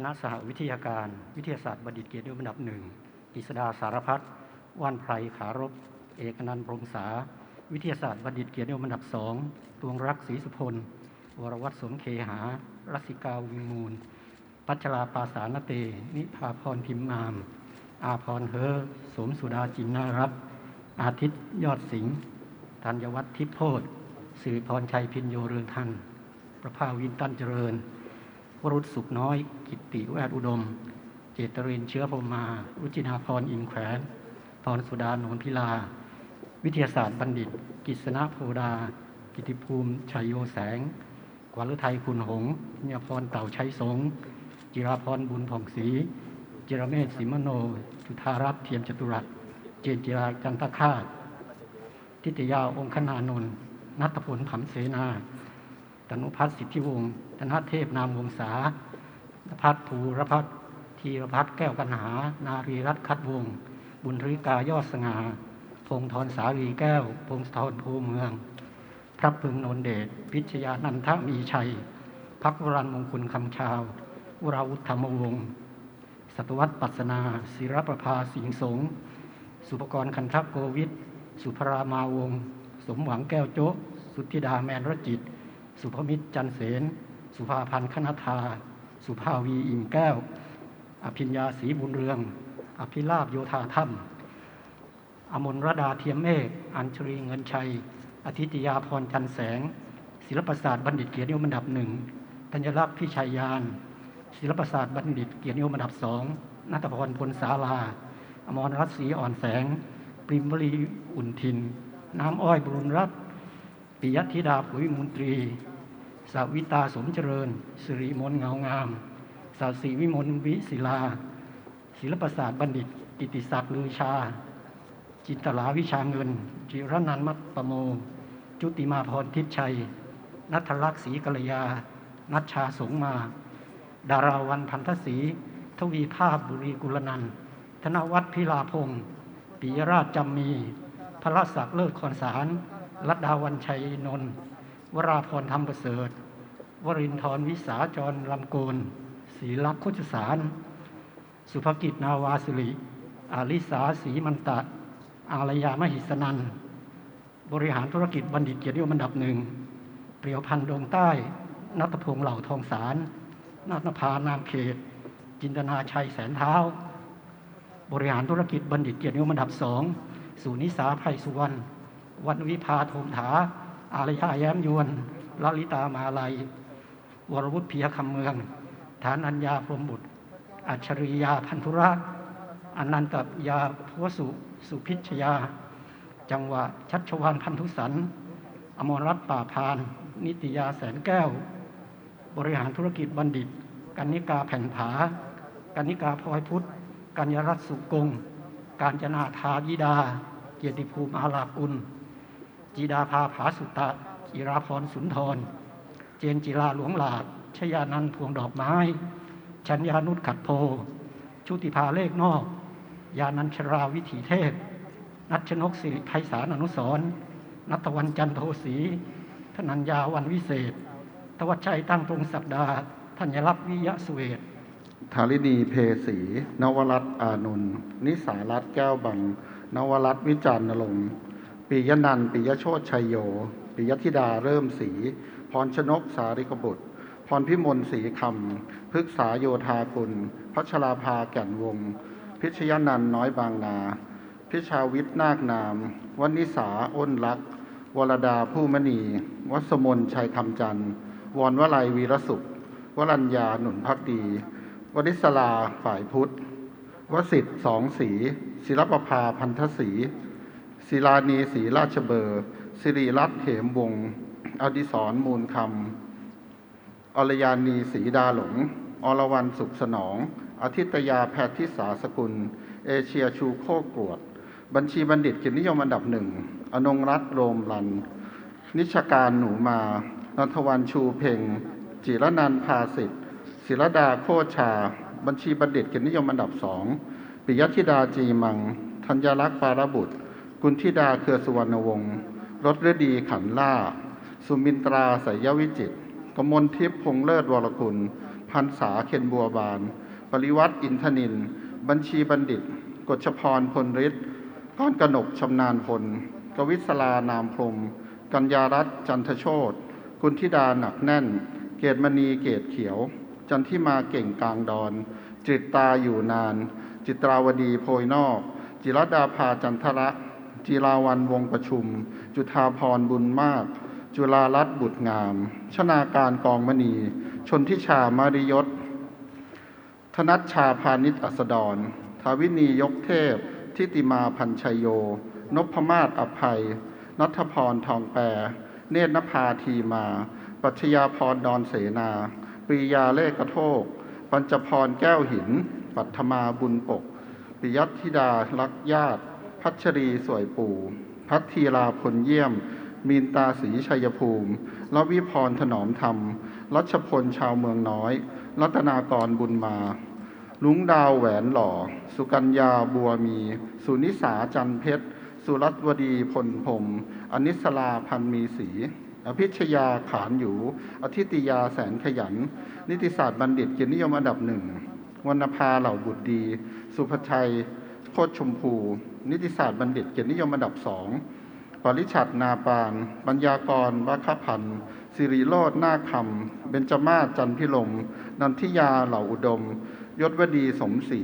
คณะสหวิทยาการ วิทยาศาสตร์บัณฑิตเกียรตินิยมอันดับหนึ่งกฤษดาสารพัฒน์ว่านไพรขารบ เอกนันท์พรหมสาวิทยาศาสตร์บัณฑิตเกียรตินิยมอันดับสองดวงรักศรีสุพล วรวัตรสมเคหารัสิกาวิมูล พัชราปาสานเต นิพาพรพิมมาม อาพรเฮอสมสุดาจินนารัตน์อาทิตย์ยอดสิงห์ธัญวัฒน์ทิพย์โพธสิริพรชัยพินโยเรืองทัน ประภาวินตันเจริญ วรุษสุขน้อย กิตติแวดอุดม เจตรินเชื้อพรมา รุจินาพรอินแขวนพรสุดาโนนพิลา วิทยาศาสตร์บัณฑิต กิษณะโพดา กิติภูมิชัยโยแสงกวาลไทยคุณหงษ์เนียพรเต่าชัยสง จิราพรบุญผ่องศรีจิรเมศสิมโน จุธารัตน์เทียมจตุรัส เจนจิราจันทคาตทิตยาองคนานนท์นัทพลผำเสนา ตนุพัฒน์สิทธิวงศ์ธนเทพนามวงศาพัฒน์ภูรพัฒน์ธีรพัฒน์แก้วกันหา นารีรัตน์คัดวงศ์บุญริกายอดสง่าพงธรสาลีแก้ว พงศธรภูเมือง พระพึงนนเดช พิชยานันทมีชัย พักวรันมงคุณคำชาววราวุธธรรมวงศ์สัตวัตปัสนา ศิรประภาสิงห์สงฆ์สุปกรณ์คันทักโกวิทสุภรามาวงศ์สมหวังแก้วโจ๊สุธิดาแมนรจิต สุภมิตรจันเสน สุภาพันธ์คณธา สุภาวีอิ่มแก้ว อภิญญาศรีบุญเรือง อภิลาบโยธาถ้ำอมรรดาเทียมเมฆ อัญชรีเงินชัยอาทิตยาพรจันแสง ศิลปศาสตร์บัณฑิตเกียรตินิยมอันดับหนึ่งธัญลักษณ์พิชัยยาน ศิลปศาสตร์บัณฑิตเกียรตินิยมอันดับสองนัตพรพลสาลา อมรรัศรีอ่อนแสง ปริมวลีอุ่นทิน น้ำอ้อยบรุณรัตน์ ปิยธิดาผุยมุนตรีสาวิตาสมเจริญสิริมนเงางามสาสีวิมลวิศิลา ศิลปศาสตร์บัณฑิต กิติศักดิ์ลือชา จินตลาวิชาเงิน จิรนันท์มัตปโม จุติมาพรทิพชัย นัทลักษ์ศรีกัลยา นัชชาสงมา ดาราวันพันธศรีทวีภาพบุรีกุลนันท์ธนวัฒน์พิลาพงศ์ปิยราชจำมี พระศักดิ์เลิศคอนสาร รัตดาวันชัยนนท์วราพรธรรมประเสริฐ วรินทรวิสาจรลำโกนศรีลักษ์โคชสาร สุภกิจนาวาสิริ อาลิสาศรีมันตะ อารยามหิสนัน บริหารธุรกิจบัณฑิตเกียรติยมอันดับหนึ่ง เปรียวพันธ์ดวงใต้ นัทพงษ์เหล่าทองสารนัทพานามเขต จินตนาชัยแสนเท้า บริหารธุรกิจบัณฑิตเกียรติยมอันดับสอง สุนิสาไพสุวรรณ วันวิภาโทมถา อารยาแย้มยวนลลิตามาลัย วรวุฒิเพียคำเมือง ฐานัญญาพรมบุตร อัจฉริยาพันธุระอนันตยาพวสุสุพิชยา จังหวะชัชวานพันธุสัน อมรรัตนป่าพาน นิตยาแสนแก้ว บริหารธุรกิจบัณฑิต กันนิกาแผ่นผา กันนิกาพลอยพุทธ กัญญรัตสุกง การจนาทายิดา เกียรติภูมิอาลาปุล จีดาภาผาสุตะจิราพรสุนทร เจนจิราหลวงหลาดชยานันท์พวงดอกไม้ ชัญญานุชขัดโพ ชุติภาเลขนอก ยานัญชราวิถีเทพ นัชนกสิริไพศาลอนุสรนัตวันจันโทศรีธนัญญาวันวิเศษ ทวัชชัยตั้งพงศักดาธัญรัตน์วิยะสุเวศธารินีเพศรีนวรัตน์อานนท์นิสารัตแก้วบัง นวรัตวิจารณรงค์ ปิยนันท์ปิยโชตชัยโย ปิยธิดาเริ่มสี พรชนกสาริกบุตร พรพิมลศรีคำพฤกษาโยธากุล พัชราภาแก่นวง พิชยนันท์น้อยบางนา พิชาวิทย์นาคนาม วนิสาอ้นรักวรดาผู้มณี วัสมนชัยคำจันทร์วรวลัยวีรสุข วรัญญาหนุนพักดี วริศลาฝ่ายพุทธ วสิทธิ์สองสีศิลปภาพันธศรี ศิลานีศรีราชเบอร์สิริรัตน์เหมวงอดิศรมูลคำอรยานีศรีดาหลง อรวรรณสุขสนองอาทิตยาแพทย์ทิสาสกุล เอเชียชูโคกรวด บัญชีบัณฑิตเกียรตินิยมอันดับหนึ่ง อนงรัตนโรมรัน นิชการหนูมา นัทวันชูเพ็งจิรนันพาสิทธิ์ศิรดาโคชา บัญชีบัณฑิตเกียรตินิยมอันดับสอง ปิยธิดาจีมัง ธัญลักษ์ปารบุตร กุณธิดาเครือสุวรรณวงศ์รถฤดีขันล่า สุมินตราสายวิจิตกมลทิพย์พงเลิศวรกุล พันษาเคนบัวบาน ปริวัติอินทนิน บัญชีบัณฑิต กฎชพรพลฤทธิ์ก้อนกนกชำนาญพล กวิศลานามพรม กัญญารัตน์จันทโชตกุณธิดาหนักแน่น เกตมณีเกตเขียว จันทิมาเก่งกลางดอน จิตตาอยู่นาน จิตราวดีโพยนอก จิรดาภาจันทระ จีราวันวงประชุม จุธาพรบุญมาก จุฬารัตน์บุตรงาม ชนาการกองมณี ชนทิชามาริยศ ธนัชชาพานิชอัสดรทาวินียกเทพ ทิติมาพันชัยโย นพมาศอภัย นัทพรทองแปร เนตรนภาทีมา ปัชญาพรดอนเสนา ปรียาเลขกระโทก ปัญจพรแก้วหิน ปัทมาบุญปก ปิยัตธิดารักญาติ พัชรีสวยปู่ พัทธีราพลเยี่ยม มีนตาศรีชัยภูมิลวิพรถนอมธรรม รัชพลชาวเมืองน้อย รัตนากรบุญมา ลุงดาวแหวนหล่อ สุกัญญาบัวมี สุนิสาจันเพชร สุรัตวดีพลพรมอนิสลาพันมีศรีอภิชยาขานอยู่ อธิติยาแสนขยัน นิติศาสตร์บัณฑิตเกียรตินิยมอันดับหนึ่งวรรณภาเหล่าบุตรดี สุภชัย โคตรชมพู นิติศาสตร์บัณฑิต เกียรตินิยมอันดับสองปริชัดนาปานปัญญากรวัคพันธ์สิริโรดนาคคำเบญจมาศจันพิลมนันทิยาเหล่าอุดม ยศวดีสมศรี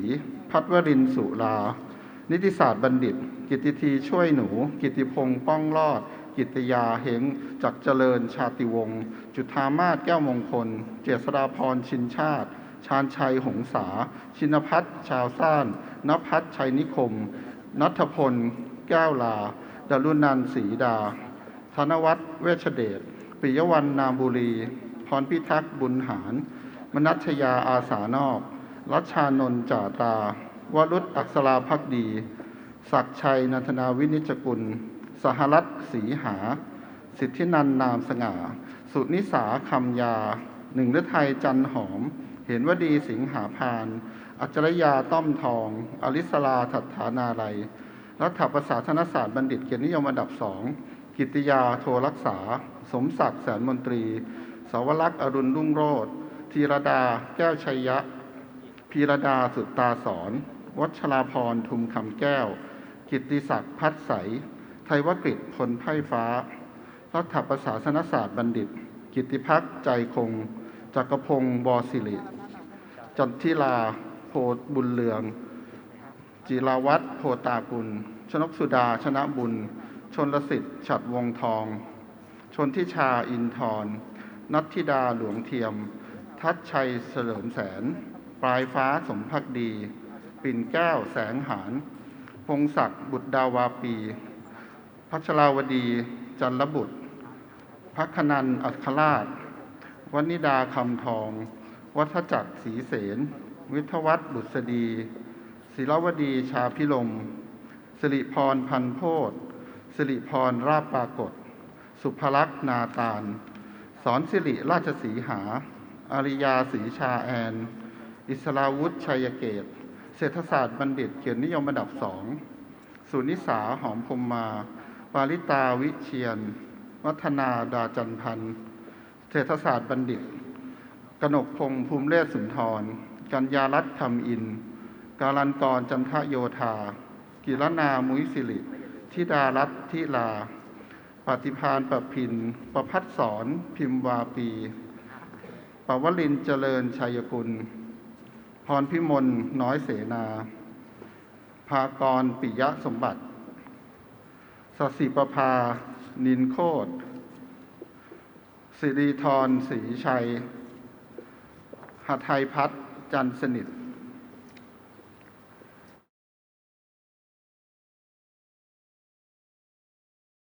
พัทวรินสุลานิติศาสตร์บัณฑิต กิตติทีช่วยหนู กิตติพงษ์ป้องรอด กิตยาเหงจักเจริญชาติวงศ์จุธามาศแก้วมงคล เจษฎาพรชินชาติ ชาญชัยหงษา ชินพัฒน์ชาวซ่านนภัทรชัยนิคม นัทพล แก้วลาดารุนันศรีดา ธนวัฒน์เวชเดชปิยวันนามบุรี พรพิทักษ์บุญหาร มนัชยาอาสานอก รัชานนจ่าตา วรุษอักษราพักดี ศักชัยนันทนาวินิจกุล สหรัฐศรีหา สิทธินันนามสง่า สุนิสาคำยา หนึ่งฤทัยจันหอม เห็นวดีสิงหาพาน อัจฉริยาต้อมทอง อลิสลาถัฐานาลัย รัฐประศาสนศาสตร์บัณฑิตเกียรตินิยมอันดับสอง กิติยาโทรักษา สมศักดิ์แสนมนตรีสาวรักษ์อรุณรุ่งโรธธีรดา แก้วชัยยะ พีรดาสุตตาสอน วัชราพรทุมคำแก้ว กิติศักดิ์พัดใส ไทยวกฤษพลไพ่ฟ้า รัฐประศาสนศาสตร์บัณฑิต กิติพักใจคง จักรพงศ์บอสิริ จันทิลา พบุญเลือง จิราวัตรโพตากุล ชนกสุดาชนะบุญ ชนลสิทธิ์ฉัดวงทอง ชนทิชาอินทรนัทธิดาหลวงเทียม ทัดชัยเฉลิมแสน ปลายฟ้าสมภักดี ปิ่นแก้วแสงหารพงศักดิ์บุตรดาวาปี พัชราวดี จันลบุตรพักคนันอัครราชวนิดาคำทอง วัฒจักรศรีเสน วิทวัฒน์บุษดีศิลวดีชาพิลมสิริพรพันโพธสิริพรราบปรากฏ สุภลักษณ์นาตาล สอนสิริราชสีหา อริยาศรีชาแอน อิสราวุธชัยเกต เศรษฐศาสตร์บัณฑิตเกียรตินิยมอันดับสองสุนิสาหอมพมมา ปาริตาวิเชียน วัฒนาดาจันพันธ์ เศรษฐศาสตร์บัณฑิต กนกพงษ์ภูมิเลศสุนทร กัญญารัตน์คำอิน การันกรจันทโยธา กิรนามุยสิริธิดารัตน์ทิลา ปฏิพานประพิน ประพัฒสอนพิมพ์วาปี ปวลินเจริญชัยกุล พรพิมลน้อยเสนา ภากรปิยะสมบัติสสิประภา นินโคตสิริธรศรีชัยหัทัยพัฒน์ จันทร์สนิท